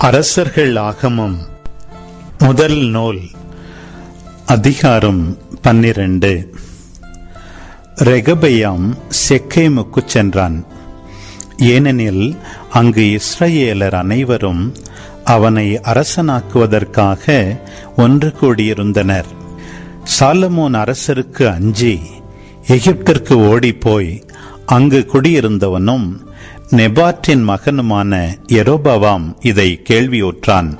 அரசர்கள் ஆகமம். முதல் நூல் அதிகாரம் பன்னிரண்டு. ரெகபையாம் செக்கேமுக்கு சென்றான். ஏனெனில் அங்கு இஸ்ரேலர் அனைவரும் அவனை அரசனாக்குவதற்காக ஒன்று கூடியிருந்தனர். சாலமோன் அரசருக்கு அஞ்சி எகிப்திற்கு ஓடிப்போய் அங்கு குடியிருந்தவனும் நெபாற்றின் மகனுமான எரோபவாம் இதை கேள்வியுற்றான்.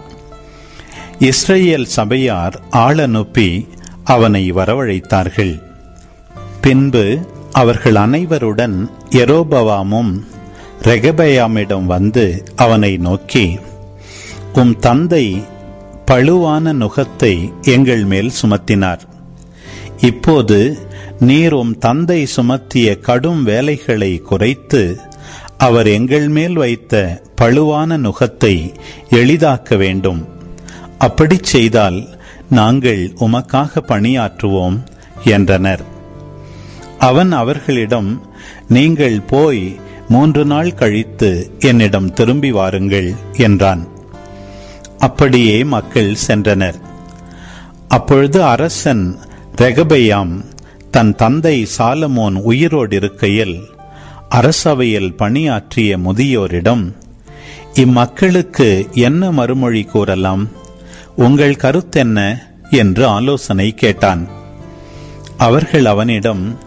இஸ்ரேல் சபையார் ஆளனுப்பி அவனை வரவழைத்தார்கள். பின்பு அவர்கள் அனைவருடன் எரோபவாமும் ரெகபயாமிடம் வந்து அவனை நோக்கி உம் தந்தை பழுவான நுகத்தை எங்கள் மேல் சுமத்தினார். இப்போது நீர் உம் தந்தை சுமத்திய கடும் வேலைகளை குறைத்து அவர் எங்கள் மேல் வைத்த பழுவான நுகத்தை எளிதாக்க வேண்டும். அப்படி செய்தால் நாங்கள் உமக்காக பணியாற்றுவோம் என்றனர். அவன் அவர்களிடம் நீங்கள் போய் மூன்று நாள் கழித்து என்னிடம் திரும்பி வாருங்கள் என்றான். அப்படியே மக்கள் சென்றனர். அப்பொழுது அரசன் ரெகபையாம் தன் தந்தை சாலமோன் உயிரோடு இருக்கையில் அரசவையில் பணியாற்றிய முதியோரிடம் இம்மக்களுக்கு என்ன மறுமொழி கூறலாம்? உங்கள் கருத்தென்ன? என்று ஆலோசனை கேட்டான். அவர்கள் அவனிடம்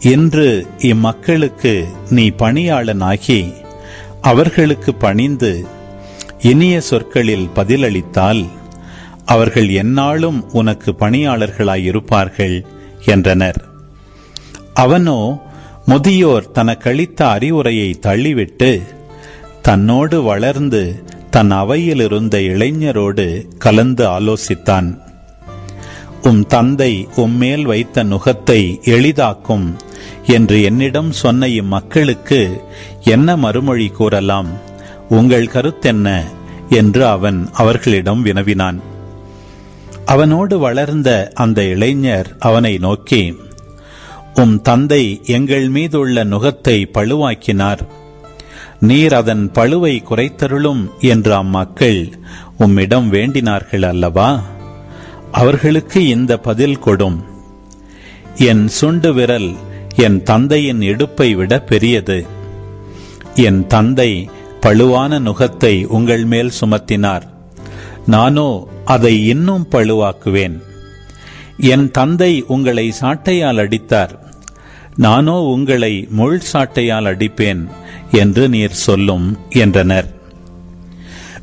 இன்று இம்மக்களுக்கு நீ பணியாளனாகி அவர்களுக்கு பணிந்து இனிய சொற்களில் பதிலளித்தால் அவர்கள் எந்நாளும் உனக்கு பணியாளர்களாயிருப்பார்கள் என்றனர். அவனோ முதியோர் தனக்களித்த அறிவுரையை தள்ளிவிட்டு தன்னோடு வளர்ந்து தன் அவையில் இருந்த இளைஞரோடு கலந்து ஆலோசித்தான். உம் தந்தை உம்மேல் வைத்த நுகத்தை எளிதாக்கும் என்று என்னிடம் சொன்ன இம்மக்களுக்கு என்ன மறுமொழி கூறலாம்? உங்கள் கருத்தென்ன? என்று அவன் அவர்களிடம் வினவினான். அவனோடு வளர்ந்த அந்த இளைஞர் அவனை நோக்கி உம் தந்தை எங்கள் மீதுள்ள நுகத்தை பழுவாக்கினார். நீர் அதன் பழுவை குறைத்தருளும் என்று அம்மக்கள் உம்மிடம் வேண்டினார்கள் அல்லவா? அவர்களுக்கு இந்த பதில் கொடும். என் சுண்டு விரல் என் தந்தையின் இடுப்பை விட பெரியது. என் தந்தை பழுவான நுகத்தை உங்கள் மேல் சுமத்தினார். நானோ அதை இன்னும் பழுவாக்குவேன். என் தந்தை உங்களை சாட்டையால் அடித்தார். நானோ உங்களை முள் சாட்டையால் அடிப்பேன் என்று நீர் சொல்லும் என்றனர்.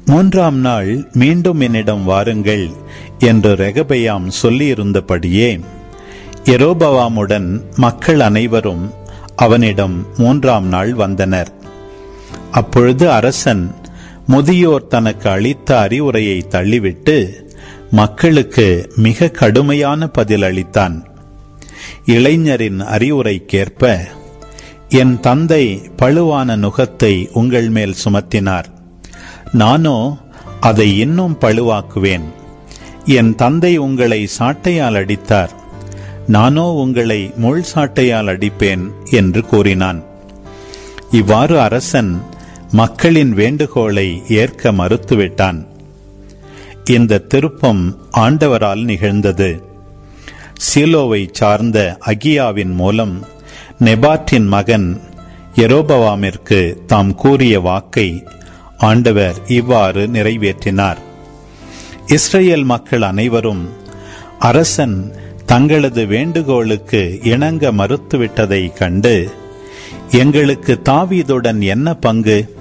மூன்றாம் நாள் மீண்டும் என்னிடம் வாருங்கள் என்று ரெகபயாம் சொல்லியிருந்தபடியே எரோபவாமுடன் மக்கள் அனைவரும் அவனிடம் மூன்றாம் நாள் வந்தனர். அப்பொழுது அரசன் முதியோர் தனக்கு அளித்த அறிவுரையை தள்ளிவிட்டு மக்களுக்கு மிக கடுமையான பதில் அளித்தான். இளைஞரின் அறிவுரைக்கேற்ப என் தந்தை பழுவான நுகத்தை உங்கள் மேல் சுமத்தினார். நானோ அதை இன்னும் பழுவாக்குவேன். என் தந்தை உங்களை சாட்டையால் அடித்தார். நானோ உங்களை முள் சாட்டையால் அடிப்பேன் என்று கூறினான். இவ்வாறு அரசன் மக்களின் வேண்டுகோளை ஏற்க மறுத்துவிட்டான். இந்த திருப்பம் ஆண்டவரால் நிகழ்ந்தது. சீலோவை சார்ந்த அகியாவின் மூலம் நெபாற்றின் மகன் எரோபவாமிற்கு தாம் கூறிய வாக்கை ஆண்டவர் இவ்வாறு நிறைவேற்றினார். இஸ்ரேல் மக்கள் அனைவரும் அரசன் தங்களது வேண்டுகோளுக்கு இணங்க மறுத்துவிட்டதை கண்டு எங்களுக்கு தாவீதுடன் என்ன பங்கு?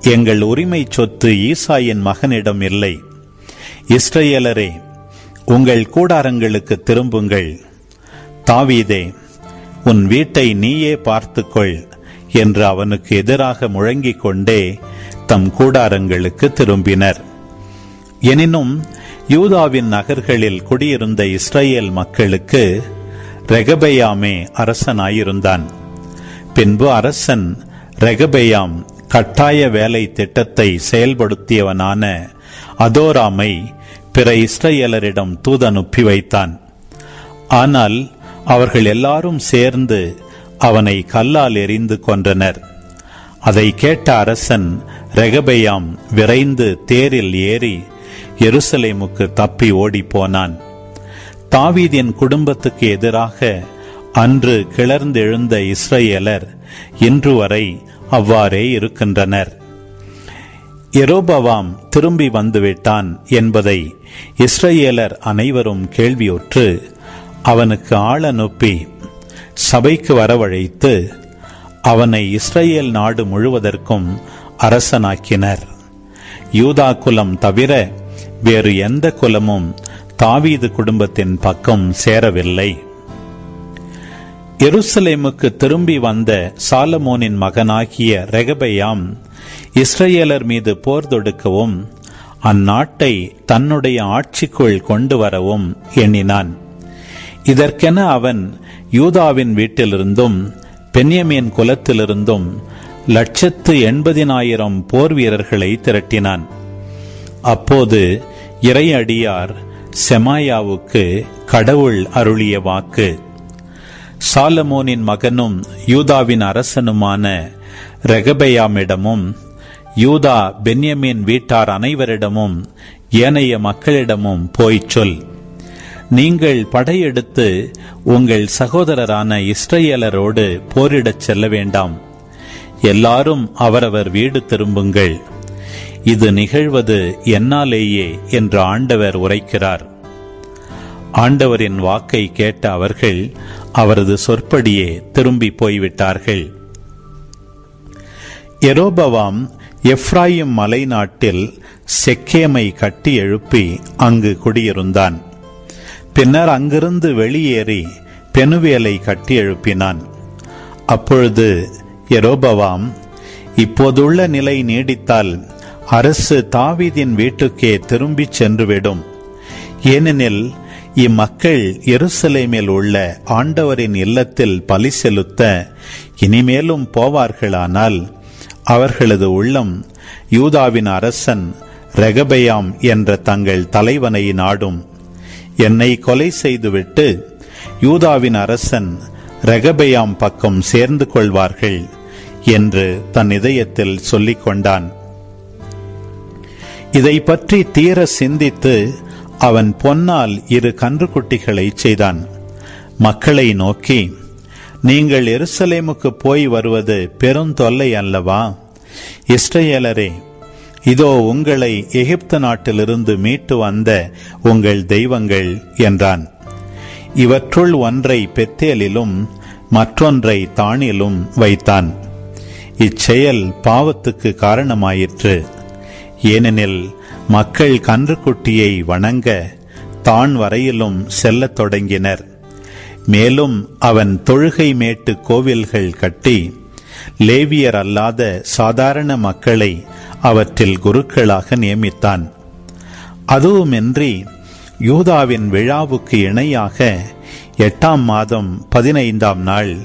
எங்கள் உரிமை சொத்து ஈசாயின் மகனிடம் இல்லை. இஸ்ரேலரே உங்கள் கூடாரங்களுக்கு திரும்புங்கள். தாவீதே உன் வீட்டை நீயே பார்த்துக்கொள் என்று அவனுக்கு எதிராக முழங்கிக் கொண்டே தம் கூடாரங்களுக்கு திரும்பினர். எனினும் யூதாவின் நகர்களில் குடியிருந்த இஸ்ரேல் மக்களுக்கு ரெகபெயாமே அரசனாயிருந்தான். பின்பு அரசன் ரெகபெயாம் கட்டாய வேலை திட்டத்தை செயல்படுத்தியவனான அதோராமை பிற இஸ்ரேலரிடம் தூதனுப்பி வைத்தான். ஆனால் அவர்கள் எல்லாரும் சேர்ந்து அவனை கல்லால் எறிந்து கொன்றனர். அதை கேட்ட அரசன் ரெகபெயாம் விரைந்து தேரில் ஏறி எருசலேமுக்கு தப்பி ஓடிப்போனான். தாவீதின் குடும்பத்துக்கு எதிராக அன்று கிளர்ந்தெழுந்த இஸ்ரேலர் இன்று வரை அவ்வாறே இருக்கின்றனர். எரோபவாம் திரும்பி வந்துவிட்டான் என்பதை இஸ்ரேலர் அனைவரும் கேள்வியுற்று அவனுக்கு ஆள் அனுப்பி சபைக்கு வரவழைத்து அவனை இஸ்ரேல் நாடு முழுவதற்கும் அரசனாக்கினர். யூதா குலம் தவிர வேறு எந்த குலமும் தாவீது குடும்பத்தின் பக்கம் சேரவில்லை. எருசலேமுக்கு திரும்பி வந்த சாலமோனின் மகனாகிய ரெகபையாம் இஸ்ரேலர் மீது போர் தொடுக்கவும் அந்நாட்டை தன்னுடைய ஆட்சிக்குள் கொண்டு வரவும் எண்ணினான். இதற்கென அவன் யூதாவின் வீட்டிலிருந்தும் பென்யமின் குலத்திலிருந்தும் லட்சத்து எண்பதினாயிரம் போர் வீரர்களை திரட்டினான். அப்போது இறையடியார் செமாயாவுக்கு கடவுள் அருளிய வாக்கு. சாலமோனின் மகனும் யூதாவின் அரசனுமான ரெகபயாமிடமும் யூதா பென்யமின் வீட்டார் அனைவரிடமும் ஏனைய மக்களிடமும் போய்ச் சொல். நீங்கள் படையெடுத்து உங்கள் சகோதரரான இஸ்ரேலரோடு போரிடச் செல்ல வேண்டாம். எல்லாரும் அவரவர் வீடு திரும்புங்கள். இது நிகழ்வது என்னாலேயே என்று ஆண்டவர் உரைக்கிறார். ஆண்டவரின் வாக்கை கேட்ட அவர்கள் அவரது சொற்படியே திரும்பி போய்விட்டார்கள். எரோபவாம் எஃப்ராயிம் மலை நாட்டில் செக்கேமை கட்டி எழுப்பி அங்கு குடியிருந்தான். பின்னர் அங்கிருந்து வெளியேறி பெனுவேலை கட்டி எழுப்பினான். அப்பொழுது எரோபவாம் இப்போதுள்ள நிலை நீடித்தால் அரசு தாவீதின் வீட்டுக்கே திரும்பிச் சென்றுவிடும். ஏனெனில் இம்மக்கள் எருசலேமில் உள்ள ஆண்டவரின் இல்லத்தில் பலி செலுத்த இனிமேலும் போவார்களானால் அவர்களது உள்ளம் யூதாவின் அரசன் ரெகபயாம் என்ற தங்கள் தலைவனை நாடும். என்னை கொலை செய்துவிட்டு யூதாவின் அரசன் ரெகபயாம் பக்கம் சேர்ந்து கொள்வார்கள் என்று தன் இதயத்தில் சொல்லிக் கொண்டான். இதை பற்றி தீர சிந்தித்து அவன் பொன்னால் இரு கன்றுக்குட்டிகளை செய்தான். மக்களை நோக்கி நீங்கள் எருசலேமுக்கு போய் வருவது பெருந்தொல்லை அல்லவா? இஸ்ரேலரே இதோ உங்களை எகிப்து நாட்டிலிருந்து மீட்டு வந்த உங்கள் தெய்வங்கள் என்றான். இவற்றுள் ஒன்றை பெத்தேலிலும் மற்றொன்றை தானிலும் வைத்தான். இச்செயல் பாவத்துக்கு காரணமாயிற்று. ஏனெனில் மக்கள் கன்றுக்குட்டியை வணங்க தான் வரையிலும் செல்லத் தொடங்கினர். மேலும் அவன் தொழுகை மேட்டு கோவில்கள் கட்டி லேவியர் அல்லாத சாதாரண மக்களை அவற்றில் குருக்களாக நியமித்தான். அதுவுமின்றி யூதாவின் விழாவுக்கு இணையாக எட்டாம் மாதம் பதினைந்தாம் நாள்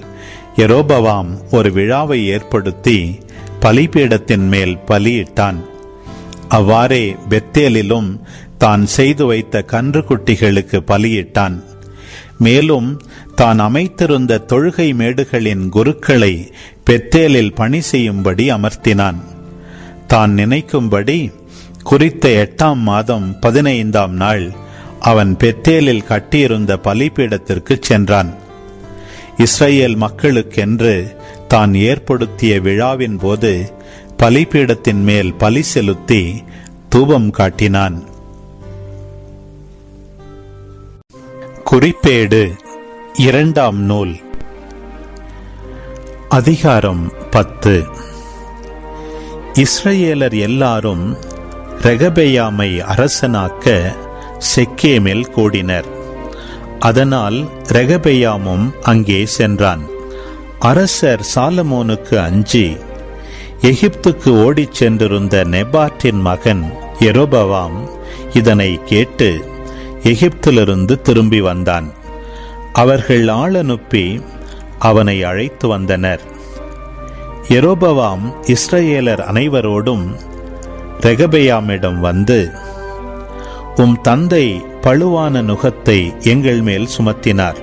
எரோபவாம் ஒரு விழாவை ஏற்படுத்தி பலிபீடத்தின் மேல் பலியிட்டான். அவ்வாறே பெத்தேலிலும் தான் செய்து வைத்த கன்றுக்குட்டிகளுக்கு பலியிட்டான். மேலும் தான் அமைத்திருந்த தொழுகை மேடுகளின் குருக்களை பெத்தேலில் பணி செய்யும்படி அமர்த்தினான். தான் நினைக்கும்படி குறித்த எட்டாம் மாதம் பதினைந்தாம் நாள் அவன் பெத்தேலில் கட்டியிருந்த பலிபீடத்திற்கு சென்றான். இஸ்ரேல் மக்களுக்கென்று தான் ஏற்படுத்திய விழாவின் போது பலிபீடத்தின் மேல் பலி செலுத்தி தூபம் காட்டினான். குறிப்பேடு. இரண்டாம் நூல். அதிகாரம் பத்து. இஸ்ரேலர் எல்லாரும் ரெகபெயாமை அரசனாக்க செக்கேமில் கூடினர். அதனால் ரெகபெயாமும் அங்கே சென்றான். அரசர் சாலமோனுக்கு அஞ்சி எகிப்துக்கு ஓடிச் சென்றிருந்த நெபாட்டின் மகன் எரோபவாம் இதனை கேட்டு எகிப்திலிருந்து திரும்பி வந்தான். அவர்கள் ஆள் அனுப்பி அவனை அழைத்து வந்தனர். எரோபவாம் இஸ்ரேலர் அனைவரோடும் ரெகபெயாமிடம் வந்து உம் தந்தை பழுவான நுகத்தை எங்கள் மேல் சுமத்தினார்.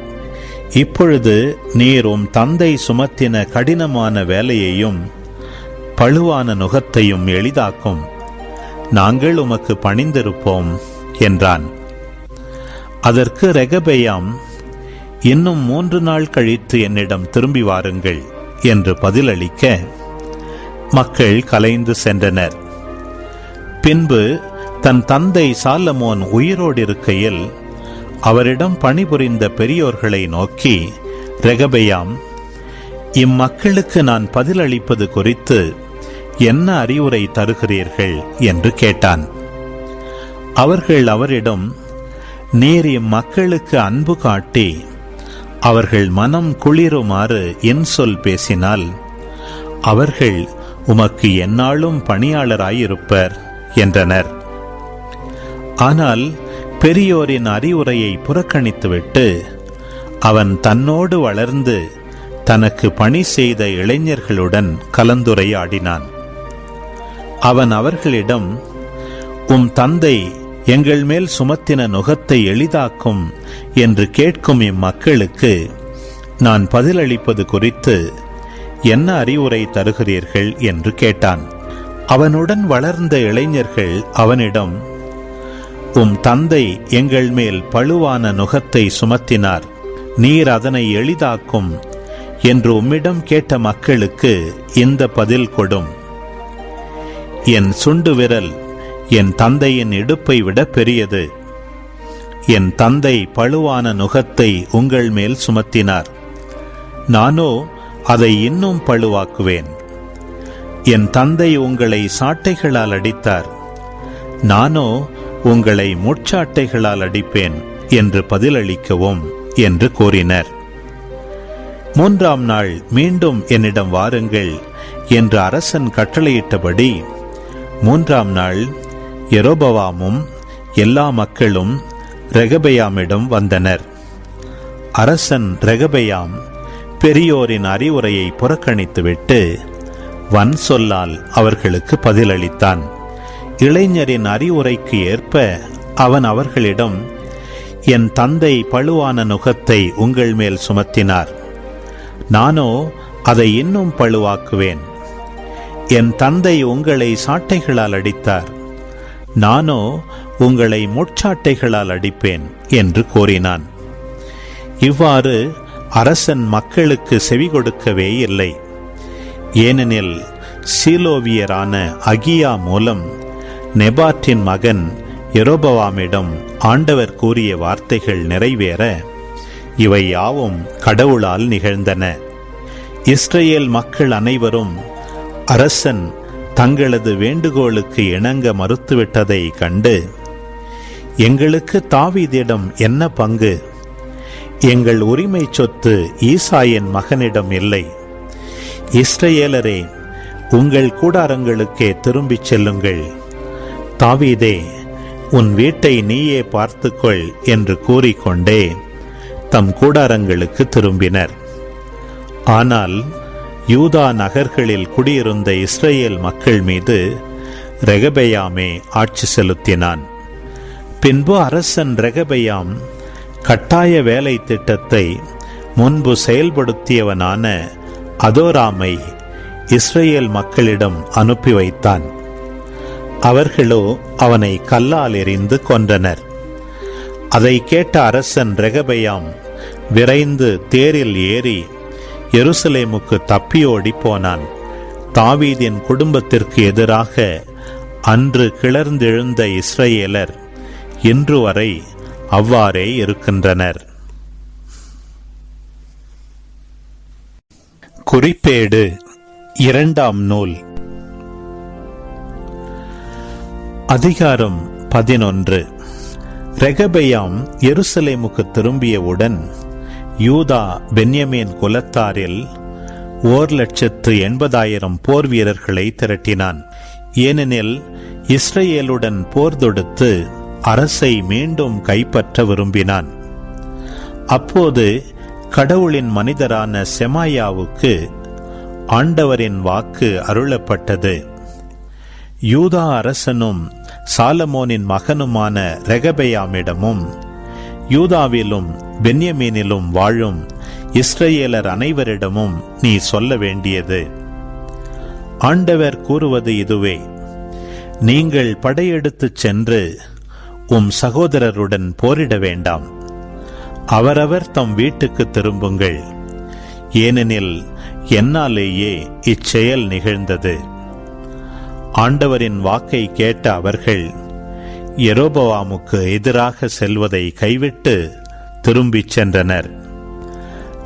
இப்பொழுது நீர் உம் தந்தை சுமத்தின கடினமான வேலையையும் பழுவான நுகத்தையும் எளிதாக்கும். நாங்கள் உமக்கு பணிந்திருப்போம் என்றான். அதற்கு ரெகபெயாம் இன்னும் மூன்று நாள் கழித்து என்னிடம் திரும்பி வாருங்கள் என்று பதிலளிக்க மக்கள் கலைந்து சென்றனர். பின்பு தன் தந்தை சாலமோன் உயிரோடு இருக்கையில் அவரிடம் பணிபுரிந்த பெரியோர்களை நோக்கி ரெகபெயாம் இம்மக்களுக்கு நான் பதிலளிப்பது குறித்து என்ன அறிவுரை தருகிறீர்கள்? என்று கேட்டான். அவர்கள் அவரிடம் நீர் இம்மக்களுக்கு அன்பு காட்டி அவர்கள் மனம் குளிருமாறு என் சொல் பேசினால் அவர்கள் உமக்கு எந்நாளும் பணியாளராயிருப்பர் என்றனர். ஆனால் பெரியோரின் அறிவுரையை புறக்கணித்துவிட்டு அவன் தன்னோடு வளர்ந்து தனக்கு பணி செய்த இளைஞர்களுடன் கலந்துரையாடினான். அவன் அவர்களிடம் உம் தந்தை எங்கள் மேல் சுமத்தின நுகத்தை எளிதாக்கும் என்று கேட்கும் இம்மக்களுக்கு நான் பதிலளிப்பது குறித்து என்ன அறிவுரை தருகிறீர்கள் என்று கேட்டான். அவனுடன் வளர்ந்த இளைஞர்கள் அவனிடம் உம் தந்தை எங்கள் மேல் பழுவான நுகத்தை சுமத்தினார். நீர் அதனை எளிதாக்கும் என்று உம்மிடம் கேட்ட மக்களுக்கு இந்த பதில் கொடும். என் சுண்டு விரல் என் தந்தையின் இடுப்பை விட பெரியது. என் தந்தை பழுவான நுகத்தை உங்கள் மேல் சுமத்தினார். நானோ அதை இன்னும் பழுவாக்குவேன். என் தந்தை உங்களை சாட்டைகளால் அடித்தார். நானோ உங்களை முட்சாட்டைகளால் அடிப்பேன் என்று பதிலளிக்கவும் என்று கூறினர். மூன்றாம் நாள் மீண்டும் என்னிடம் வாருங்கள் என்று அரசன் கட்டளையிட்டபடி மூன்றாம் நாள் எரோபவாமும் எல்லா மக்களும் ரெகபெயாமிடம் வந்தனர். அரசன் ரெகபெயாம் பெரியோரின் அறிவுரையை புறக்கணித்துவிட்டு வன் சொல்லால் அவர்களுக்கு பதிலளித்தான். இளைஞரின் அறிவுரைக்கு ஏற்ப அவன் அவர்களிடம் என் தந்தை பழுவான நுகத்தை உங்கள் மேல் சுமத்தினார். நானோ அதை இன்னும் பழுவாக்குவேன். என் தந்தை உங்களை சாட்டைகளால் அடித்தார். நானோ உங்களை முட்சாட்டைகளால் அடிப்பேன் என்று கூறினான். இவ்வாறு அரசன் மக்களுக்கு செவி கொடுக்கவே இல்லை. ஏனெனில் சீலோவியரான அகியா மூலம் நெபாற்றின் மகன் எரோபவாமிடம் ஆண்டவர் கூறிய வார்த்தைகள் நிறைவேற இவை யாவும் கடவுளால் நிகழ்ந்தன. இஸ்ரேல் மக்கள் அனைவரும் அரசன் தங்களது வேண்டுகோளுக்கு இணங்க மறுத்துவிட்டதை கண்டு எங்களுக்கு தாவீதிடம் என்ன பங்கு? எங்கள் உரிமை சொத்து ஈசாயின் மகனிடம் இல்லை. இஸ்ரேலரே உங்கள் கூடாரங்களுக்கே திரும்பிச் செல்லுங்கள். தாவீதே உன் வீட்டை நீயே பார்த்துக்கொள் என்று கூறிக்கொண்டே தம் கூடாரங்களுக்கு திரும்பினர். ஆனால் யூதா நகர்களில் குடியிருந்த இஸ்ரேல் மக்கள் மீது ரெகபெயாமே ஆட்சி செலுத்தினான். பின்பு அரசன் ரெகபெயாம் கட்டாய வேலை திட்டத்தை முன்பு செயல்படுத்தியவனான அதோராமை இஸ்ரேல் மக்களிடம் அனுப்பி வைத்தான். அவர்களோ அவனை கல்லால் எறிந்து கொன்றனர். அதை கேட்ட அரசன் ரெகபெயாம் விரைந்து தேரில் ஏறி எருசலேமுக்கு தப்பியோடி போனான். தாவீதின் குடும்பத்திற்கு எதிராக அன்று கிளர்ந்தெழுந்த இஸ்ரேலர் இன்று வரை அவ்வாறே இருக்கின்றனர். குறிப்பேடு இரண்டாம் நூல். அதிகாரம் பதினொன்று. ரெகபெயாம் எருசலேமுக்கு திரும்பியவுடன் யூதா பென்யமீன் குலத்தாரில் ஓர் லட்சத்து எண்பதாயிரம் போர் வீரர்களை திரட்டினான். ஏனெனில் இஸ்ரேலுடன் போர் தொடுத்து அரசை மீண்டும் கைப்பற்ற விரும்பினான். அப்போது கடவுளின் மனிதரான செமாயாவுக்கு ஆண்டவரின் வாக்கு அருளப்பட்டது. யூதா அரசனும் சாலமோனின் மகனுமான ரெகபெயாமிடமும் யூதாவிலும் பென்யமீனிலும் வாழும் இஸ்ரேலர் அனைவரிடமும் நீ சொல்ல வேண்டியது. ஆண்டவர் கூறுவது இதுவே நீங்கள் படையெடுத்துச் சென்று உம் சகோதரருடன் போரிட வேண்டாம். அவரவர் தம் வீட்டுக்கு திரும்புங்கள். ஏனெனில் என்னாலேயே இச்செயல் நிகழ்ந்தது. ஆண்டவரின் வாக்கை கேட்ட அவர்கள் எரோபவாமுக்கு எதிராக செல்வதை கைவிட்டு திரும்பிச் சென்றனர்.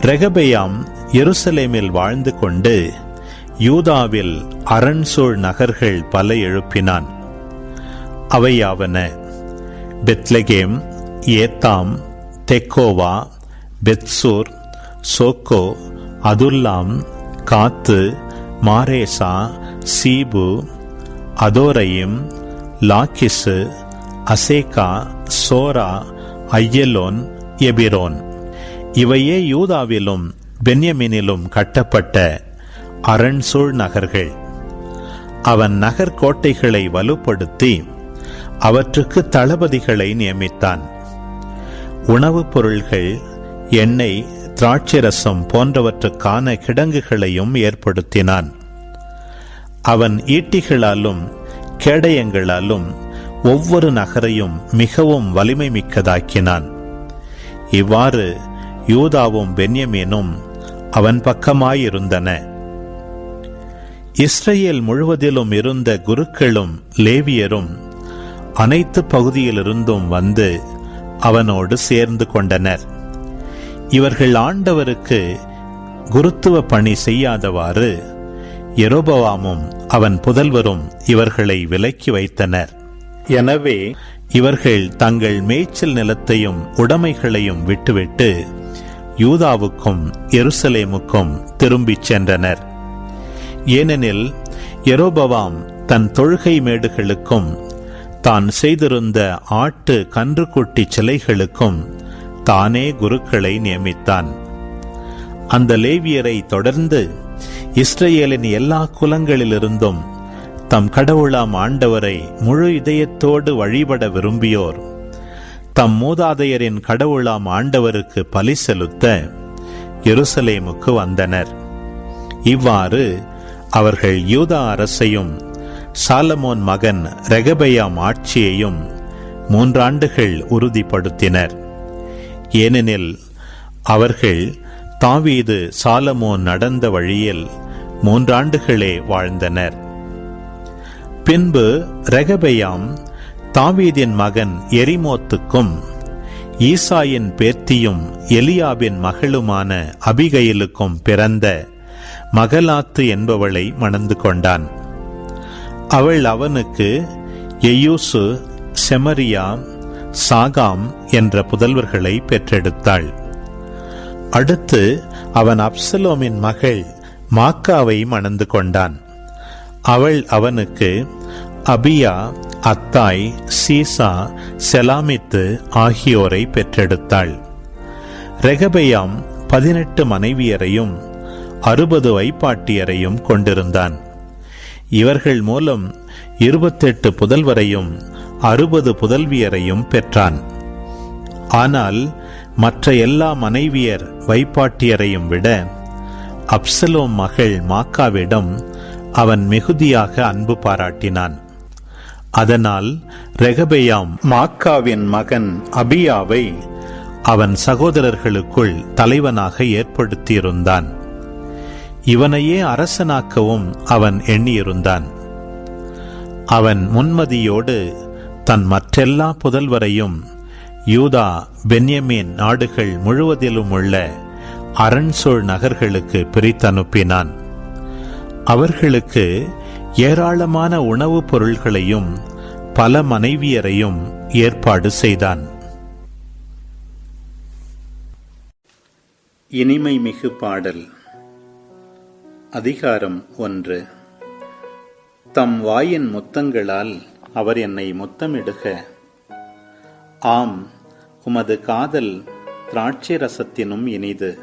ரெகபெயாம் எருசலேமில் வாழ்ந்து கொண்டு யூதாவில் அரண்சூழ் நகர்கள் பல எழுப்பினான். அவையாவன Bethlehem Etam Tekoa Bethzur Soco Adullam Gath Mareshah சீபு அதோரையும் லாக்கிசு அசேகா சோரா ஐயலோன் Hebron. இவையே யூதாவிலும் பென்யமினிலும் கட்டப்பட்ட அரண்சூழ் நகர்கள். அவன் நகர்கோட்டைகளை வலுப்படுத்தி அவற்றுக்கு தளபதிகளை நியமித்தான். உணவுப் பொருள்கள் எண்ணெய் திராட்சரசம் போன்றவற்றுக்கான கிடங்குகளையும் ஏற்படுத்தினான். அவன் ஈட்டிகளாலும் கேடயங்களாலும் ஒவ்வொரு நகரையும் மிகவும் வலிமை மிக்கதாக்கினான் இவ்வாறு யூதாவும் பென்யமீனும் அவன் பக்கமாயிருந்தன. இஸ்ரேல் முழுவதிலும் இருந்த குருக்களும் லேவியரும் அனைத்து பகுதியிலிருந்தும் வந்து அவனோடு சேர்ந்து கொண்டனர். இவர்கள் ஆண்டவருக்கு குருத்துவ பணி செய்யாதவாறு எரோபவாமும் அவன் புதல்வரும் இவர்களை விலக்கி வைத்தனர். எனவே இவர்கள் தங்கள் மேய்ச்சல் நிலத்தையும் உடைமைகளையும் விட்டுவிட்டு யூதாவுக்கும் எருசலேமுக்கும் திரும்பிச் சென்றனர். ஏனெனில் எரோபவாம் தன் தொழுகை மேடுகளுக்கும் தான் செய்திருந்த ஆட்டு கன்றுக்குட்டி சிலைகளுக்கும் தானே குருக்களை நியமித்தான். அந்த லேவியரை தொடர்ந்து இஸ்ரேலின் எல்லா குலங்களிலிருந்தும் தம் கடவுளாம் ஆண்டவரை முழு இதயத்தோடு வழிபட விரும்பியோர். தம் மூதாதையரின் கடவுளாம் ஆண்டவருக்கு பலி செலுத்த எருசலேமுக்கு வந்தனர். இவ்வாறு அவர்கள் யூதா அரசையும் சாலமோன் மகன் ரெகபயாம் ஆட்சியையும் மூன்றாண்டுகள் உறுதிப்படுத்தினர். ஏனெனில் அவர்கள் தாவீது சாலமோன் நடந்த வழியில் மூன்றாண்டுகளே வாழ்ந்தனர். பின்பு ரெகபெயாம் தாவீதின் மகன் எரிமோத்துக்கும் ஈசாயின் பேத்தியும் எலியாபின் மகளுமான அபிகையிலுக்கும் பிறந்த மகலாத்து என்பவளை மணந்து கொண்டான். அவள் அவனுக்கு எயூசு செமரியா சாகாம் என்ற புதல்வர்களை பெற்றெடுத்தாள். அடுத்து அவன் அப்சலோமின் மகள் மாக்காவை மணந்து கொண்டான். அவள் அவனுக்கு அபியா அத்தாய் சீசா செலாமித்து ஆகியோரை பெற்றெடுத்தாள். ரெகபெயாம் பதினெட்டு மனைவியரையும் அறுபது வைப்பாட்டியரையும் கொண்டிருந்தான். இவர்கள் மூலம் இருபத்தெட்டு புதல்வரையும் அறுபது புதல்வியரையும் பெற்றான். ஆனால் மற்ற எல்லா மனைவியர் வைப்பாட்டியரையும் விட அப்சலோம் மகள் மாக்காவிடம் அவன் மிகுதியாக அன்பு பாராட்டினான். அதனால் ரெகபெயாம் மாக்காவின் மகன் அபியாவை அவன் சகோதரர்களுக்குள் தலைவனாக ஏற்படுத்தியிருந்தான். இவனையே அரசனாக்கவும் அவன் எண்ணியிருந்தான். அவன் முன்மதியோடு தன் மற்றெல்லா புதல்வரையும் யூதா பென்யமீன் நாடுகள் முழுவதிலும் உள்ள அரண்சோழ் நகர்களுக்கு பிரித்தனுப்பினான். அவர்களுக்கு ஏராளமான உணவுப் பொருள்களையும் பல மனைவியரையும் ஏற்பாடு செய்தான். இனிமை மிகு பாடல். அதிகாரம் ஒன்று. தம் வாயின் முத்தங்களால் அவர் என்னை முத்தமிடுக. ஆம் உமது காதல் திராட்சை ரசத்தினும் இனிது.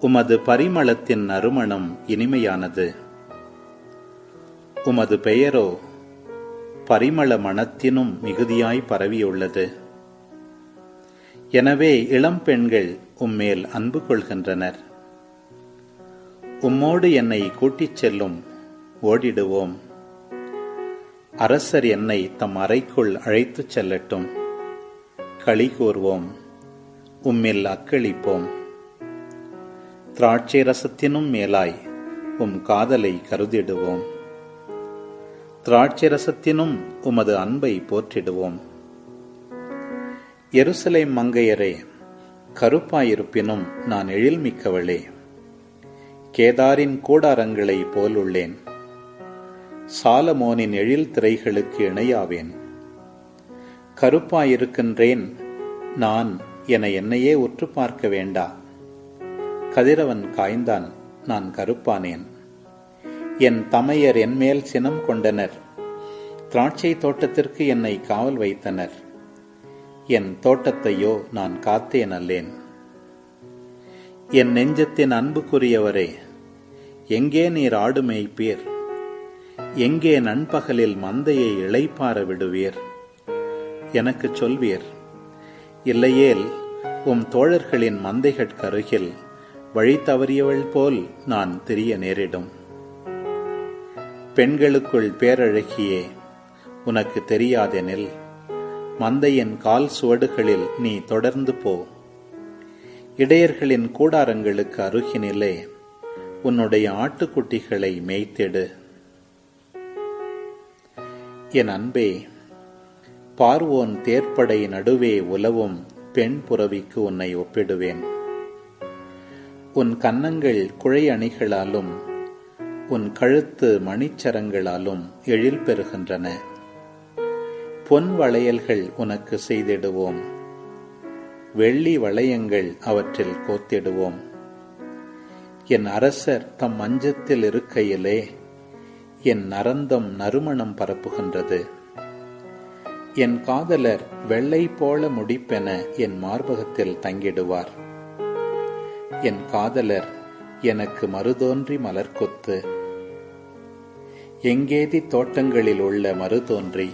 உமது பரிமளத்தின் நறுமணம் இனிமையானது. உமது பெயரோ பரிமள மணத்தினும் மிகுதியாய் பரவியுள்ளது. எனவே இளம் பெண்கள் உம்மேல் அன்பு கொள்கின்றனர். உம்மோடு என்னை கூட்டிச் செல்லும் ஓடிடுவோம். அரசர் என்னை தம் அறைக்குள் அழைத்துச் செல்லட்டும். களி கூறுவோம் உம்மில் அக்களிப்போம். திராட்சை ரசத்தினும் மேலாய் உம் காதலை கருதிடுவோம். திராட்சை ரசத்தினும் உமது அன்பை போற்றிடுவோம். எருசலை மங்கையரே கருப்பாயிருப்பினும் நான் எழில்மிக்கவளே. கேதாரின் கூடாரங்களை போலுள்ளேன். சாலமோனின் எழில் திரைகளுக்கு இணையாவேன். கருப்பாயிருக்கின்றேன் நான் என என்னையே உற்று பார்க்க வேண்டா. கதிரவன் காய்ந்தான் நான் கருப்பானேன். என் தமையர் என்மேல் சினம் கொண்டனர். திராட்சை தோட்டத்திற்கு என்னை காவல் வைத்தனர். என் தோட்டத்தையோ நான் காத்தேன் அல்லேன். என் நெஞ்சத்தின் அன்புக்குரியவரே எங்கே நீர் ஆடு மேய்ப்பீர்? எங்கே நண்பகலில் மந்தையை இளைப்பார விடுவீர்? எனக்கு சொல்வீர் இல்லையேல் உம் தோழர்களின் மந்தைகட்கருகில் வழி தவறியவள் போல் நான் தெரிய நேரிடும். பெண்களுக்குள் பேரழகியே உனக்கு தெரியாதெனில் மந்தையின் கால் சுவடுகளில் நீ தொடர்ந்து போ. இடையர்களின் கூடாரங்களுக்கு அருகினிலே உன்னுடைய ஆட்டுக்குட்டிகளை மேய்த்திடு. என் அன்பே பார்வோன் தேர்ப்படை நடுவே உலவும் பெண் புறவிக்கு உன்னை ஒப்பிடுவேன். உன் கன்னங்கள் குழை அணிகளாலும் உன் கழுத்து மணிச்சரங்களாலும் எழில் பெறுகின்றன. பொன் வளையல்கள் உனக்கு செய்திடுவோம். வெள்ளி வளையங்கள் அவற்றில் கோத்திடுவோம். என் அரசர் தம் மஞ்சத்தில் இருக்கையிலே என் நரந்தம் நறுமணம் பரப்புகின்றது. என் காதலர் வெள்ளை போல முடிப்பென என் மார்பகத்தில் தங்கிடுவார். என் காதலர் எனக்கு மறுதோன்றி மலர்கொத்து. எங்கேதி தோட்டங்களில் உள்ள மறுதோன்றி.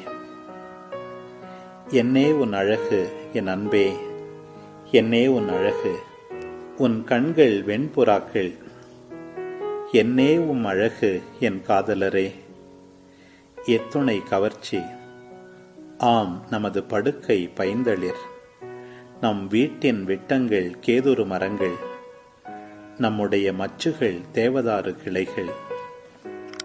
என்னே உன் அழகு என் அன்பே. என்னே உன் அழகு உன் கண்கள் வெண்புறாக்கள். என்னே உம் அழகு என் காதலரே. எத்துணை கவர்ச்சி ஆம் நமது படுக்கை பைந்தளிர் நம் வீட்டின் விட்டங்கள் கேதுரு மரங்கள். நம்முடைய மச்சுகள் தேவதாறு கிளைகள்.